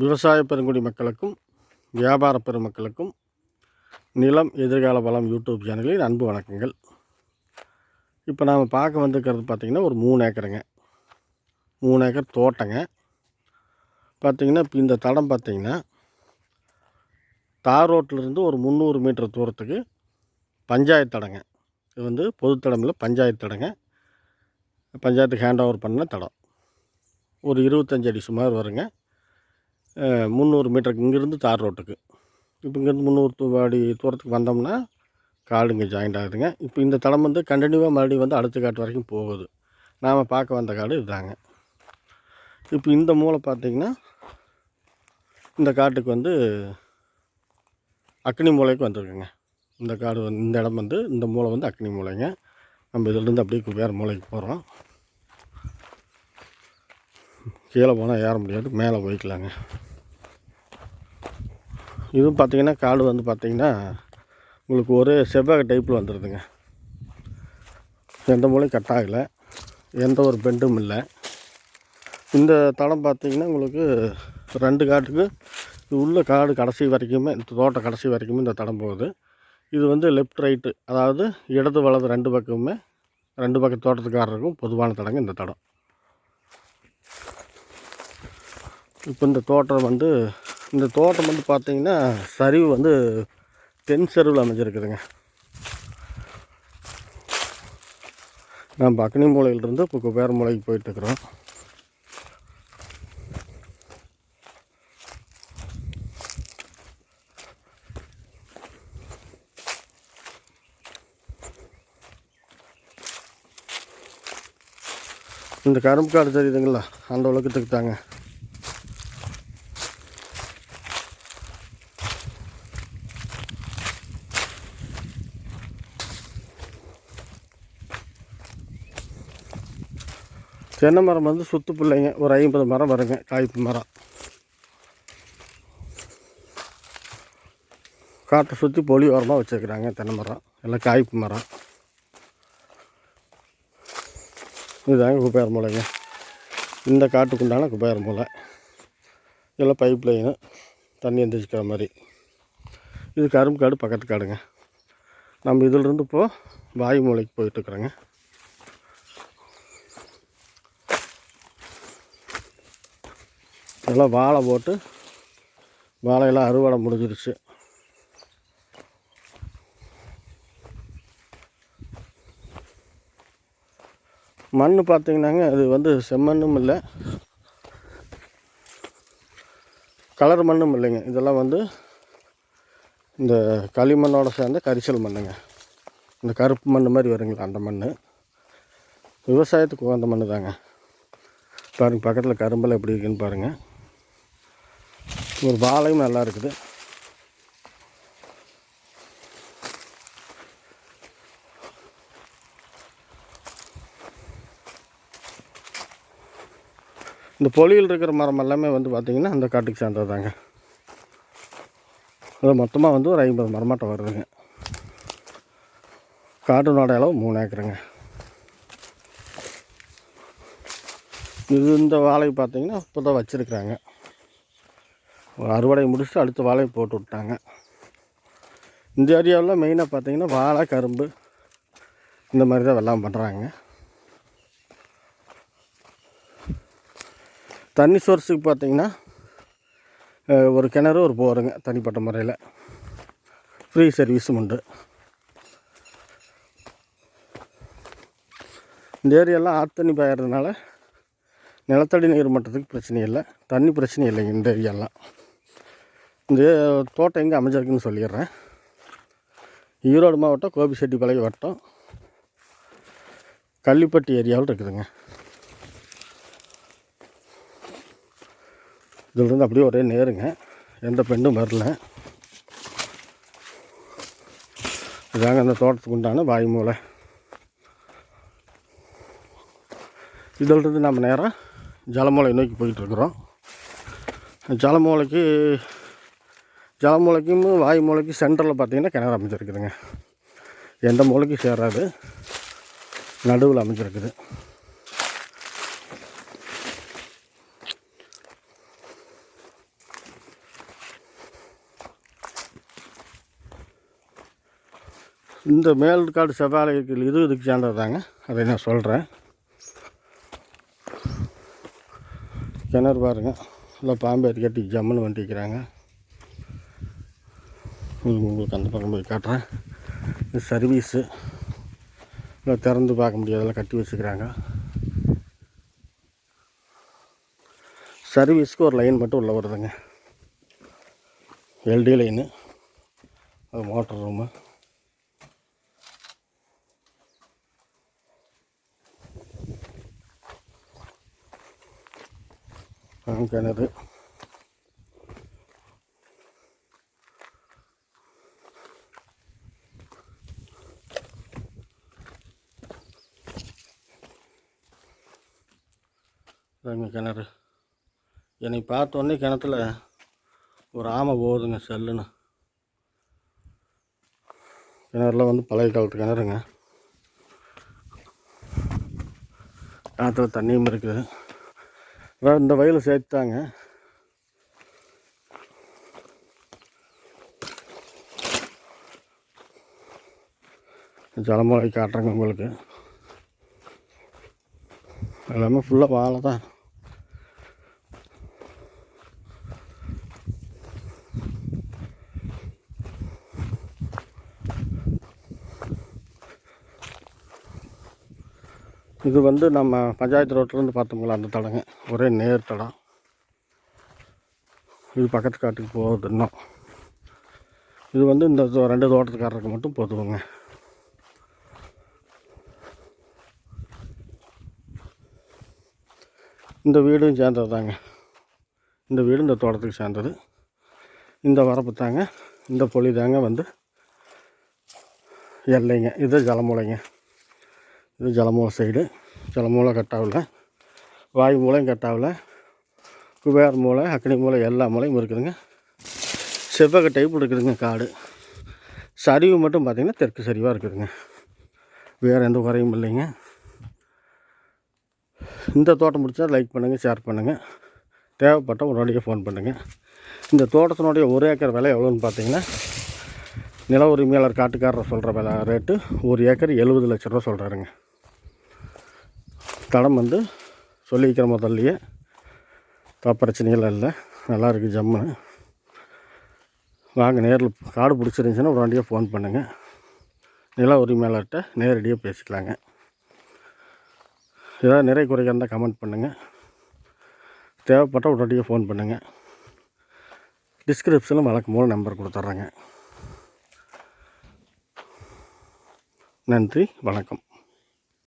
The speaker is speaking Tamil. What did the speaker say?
விவசாய பெருங்குடி மக்களுக்கும் வியாபார பெருமக்களுக்கும் நிலம் எதிர்கால வளம் யூடியூப் சேனலில் அன்பு வணக்கங்கள். இப்போ நாம் பார்க்க வந்திருக்கிறது பார்த்திங்கன்னா ஒரு மூணு ஏக்கருங்க. மூணு ஏக்கர் தோட்டங்க. பார்த்திங்கன்னா இப்போ இந்த தடம் பார்த்திங்கன்னா தார் ரோட்டிலிருந்து ஒரு முந்நூறு மீட்டர் தூரத்துக்கு பஞ்சாயத்து தடங்க. இது வந்து பொது தடமில் பஞ்சாயத்து தடங்க. பஞ்சாயத்துக்கு ஹேண்ட் ஓவர் பண்ண தடம். ஒரு இருபத்தஞ்சு அடி சுமார் வருங்க. முந்நூறு மீட்டருக்கு இங்கேருந்து தார் ரோட்டுக்கு இப்போ இங்கேருந்து முந்நூறு அடி தூரத்துக்கு வந்தோம்னா காடு இங்கே ஜாயிண்ட் ஆகுதுங்க. இப்போ இந்த தடம் வந்து கண்டினியூவாக மறுபடியும் வந்து அடுத்த காட்டு வரைக்கும் போகுது. நாம் பார்க்க வந்த காடு இதுதாங்க. இப்போ இந்த மூளை பார்த்திங்கன்னா இந்த காட்டுக்கு வந்து அக்னி மூலைக்கு வந்திருக்குங்க. இந்த காடு வந்து இந்த இடம் வந்து இந்த மூளை வந்து அக்னி மூலைங்க நம்ம இதிலேருந்து அப்படியே வேறு மூலைக்கு போகிறோம் கீழே போனால் ஏற முடியாது மேலே போய்க்கலாங்க. இதுவும் பார்த்தீங்கன்னா காடு வந்து பார்த்திங்கன்னா உங்களுக்கு ஒரு செவ்வாய் டைப்பில் வந்துடுதுங்க எந்த மூலையும் கட் ஆகலை. எந்த ஒரு பெண்டும் இல்லை. இந்த தடம் பார்த்தீங்கன்னா உங்களுக்கு ரெண்டு காட்டுக்கு உள்ள காடு கடைசி வரைக்குமே இந்த தோட்டம் கடைசி வரைக்குமே இந்த தடம் போகுது. இது வந்து லெஃப்ட் ரைட்டு அதாவது இடது வலது ரெண்டு பக்கமுமே ரெண்டு பக்கம் தோட்டத்துக்காரருக்கும் பொதுவான தடங்க இந்த தடம் இப்போ இந்த தோட்டம் வந்து இந்த தோட்டம் வந்து பார்த்தீங்கன்னா சரிவு வந்து தென் சரிவில் அமைஞ்சிருக்குதுங்க. நம்ம அக்னி மூலையிலிருந்து இப்போ குபேர மூலைக்கு போயிட்டுருக்குறோம். இந்த கரும்பு காடு தெரியுதுங்களா? அந்த உலகத்துக்கு தாங்க. தென்னை மரம் வந்து சுத்து பிள்ளைங்க. ஒரு ஐம்பது மரம் வருங்க காய்ப்பு மரம். காட்டை சுற்றி பொலி ஓரமாக வச்சுருக்குறாங்க தென்னை மரம். எல்லாம் காய்ப்பு மரம். இதுதாங்க குபேர மூலைங்க. இந்த காட்டுக்குண்டான குபேர மூலை. இதெல்லாம் பைப் லைனு தண்ணி எந்திரிச்சிக்கிற மாதிரி. இது கரும்பு காடு பக்கத்து காடுங்க. நம்ம இதிலிருந்து இப்போது வாயு மூளைக்கு போயிட்டுருக்குறோங்க எல்லாம் வாழை போட்டு வாழையெல்லாம் அறுவடை முடிஞ்சிருச்சு. மண் பார்த்திங்கனாங்க அது வந்து செம்மண்ணும் இல்லை. கலர் மண்ணும் இல்லைங்க. இதெல்லாம் வந்து இந்த களிமண்ணோட சேர்ந்த கரிசல் மண்ணுங்க. இந்த கருப்பு மண் மாதிரி வருங்களா அந்த மண் விவசாயத்துக்கு உகந்த மண் தாங்க பாருங்கள் பக்கத்தில் கரும்பெல்லாம் எப்படி இருக்குன்னு பாருங்கள் ஒரு வாழையும் நல்லா இருக்குது. இந்த பொலியில் இருக்கிற மரம் எல்லாமே வந்து பார்த்திங்கன்னா அந்த காட்டுக்கு சேர்ந்தது தாங்க அது மொத்தமாக வந்து ஒரு ஐம்பது மரமாட்டம் வருதுங்க. காட்டினோட அளவு மூணு ஏக்கருங்க. இது இந்த வாழை பார்த்திங்கன்னா இப்போ தான் வச்சுருக்குறாங்க. அறுவடை முடிச்சுட்டு அடுத்த வாழையை போட்டு விட்டாங்க. இந்த ஏரியாவில் மெயினாக பார்த்தீங்கன்னா வாழை கரும்பு இந்த மாதிரி தான் வெள்ளாம் பண்ணுறாங்க தண்ணி சோர்ஸுக்கு பார்த்தீங்கன்னா ஒரு கிணறு ஒரு போருங்க தனிப்பட்ட முறையில். ஃப்ரீ சர்வீஸும் உண்டு. இந்த ஏரியாலாம் ஆத்தண்ணி பாயறதுனால நிலத்தடி நீர் மட்டத்துக்கு பிரச்சனை இல்லை. தண்ணி பிரச்சனை இல்லைங்க இந்த ஏரியாலாம் இந்த தோட்டம் எங்கே அமைஞ்சிருக்குன்னு சொல்லிடுறேன். ஈரோடு மாவட்டம் கோபிச்செட்டிப்பாளையம் வட்டம். கள்ளிப்பட்டி ஏரியாவில் இருக்குதுங்க. இதிலிருந்து அப்படியே ஒரே நேருங்க. எந்த பெண்டும் வரல. இதாங்க அந்த தோட்டத்துக்கு உண்டான வாய்மூலை இதிலிருந்து நம்ம நேராக ஜலமூலை நோக்கி போயிட்டுருக்குறோம் ஜலமூலைக்கு ஜா மூளைக்கும் வாய் மூளைக்கும் சென்டரில் பார்த்திங்கன்னா கிணறு அமைஞ்சிருக்குதுங்க. எந்த மூளைக்கும் சேராது. நடுவில் அமைஞ்சிருக்குது. இந்த மேல்காடு செவ்வாழைக்கு இது இதுக்கு சேர்ந்தது தாங்க அதை நான் சொல்கிறேன் கிணறு பாருங்கள் இல்லை பாம்பேரி கட்டி ஜம்முன்னு வண்டிக்கிறாங்க. உங்களுக்கு அந்த பக்கம் போய் காட்டுறேன். இது சர்வீஸு. இல்லை திறந்து பார்க்க முடியாதெல்லாம் கட்டி வச்சுக்கிறாங்க. சர்வீஸ்க்கு ஒரு லைன் மட்டும் உள்ளே வருதுங்க. LT line. அது மோட்டர் ரூமு. கிணறு. இதாங்க கிணறு. என்னை பார்த்த உடனே கிணத்துல ஒரு ஆமை போகுதுங்க செல்லுன்னு. கிணறுல வந்து பழைய காலத்து கிணறுங்க. கிணத்துல தண்ணியும் இருக்குது. வேறு இந்த வயலில் சேர்த்துட்டாங்க. ஜலமுறை காட்டுறேங்க உங்களுக்கு. எல்லாமே ஃபுல்லாக வாழை தான் இது வந்து நம்ம பஞ்சாயத்து ரோட்லேருந்து பார்த்தோம்ல அந்த தடங்க. ஒரே நேர் தடம் இது பக்கத்து காட்டுக்கு போகுது இன்னும். இது வந்து இந்த ரெண்டு தோட்டத்துக்காரருக்கு மட்டும் போதுவோங்க. இந்த வீடும் சேர்ந்தது தாங்க இந்த வீடு இந்த தோட்டத்துக்கு சேர்ந்தது. இந்த வரப்பு தாங்க இந்த பொலி தாங்க வந்து எல்லைங்க. இது ஜலமுலைங்க. இது ஜலமூலை சைடு. ஜலமூலை கட்டாவில். வாயு மூலையும் கட்டாவில். குபேர் மூலை அக்னி மூலை எல்லா மூலையும் இருக்குதுங்க. செவ்வக டைப் இருக்குதுங்க காடு. சரிவு மட்டும் பார்த்திங்கன்னா தெற்கு சரிவாக இருக்குதுங்க. வேறு எந்த குறையும் இல்லைங்க. இந்த தோட்டம் பிடிச்சா லைக் பண்ணுங்கள் ஷேர் பண்ணுங்கள் தேவைப்பட்ட உடனடியாக ஃபோன் பண்ணுங்கள் இந்த தோட்டத்தினுடைய ஒரு ஏக்கர் விலை எவ்வளோன்னு பார்த்தீங்கன்னா நில உரிமையாளர் காட்டுக்காரர் சொல்கிற விலை ரேட்டு ஒரு ஏக்கர் எழுபது லட்ச ரூபா சொல்கிறாருங்க தடம் வந்து சொல்லிக்கிற முதல்லையே. பிரச்சனைகள் இல்லை. நல்லா இருக்குது ஜம்முன்னு வாங்க நேரில் காடு பிடிச்சிருந்துச்சின்னா உடனடியாக ஃபோன் பண்ணுங்கள் நில உரிமையாளர்கிட்ட நேரடியாக பேசிக்கலாங்க. ஏதாவது நிறை குறைகள் இருந்தால் கமெண்ட் பண்ணுங்கள் தேவைப்பட்டால் உடனடியாக ஃபோன் பண்ணுங்கள் டிஸ்கிரிப்ஷனில் வழக்கம் போல் நம்பர் கொடுத்துட்றேங்க. நன்றி வணக்கம்.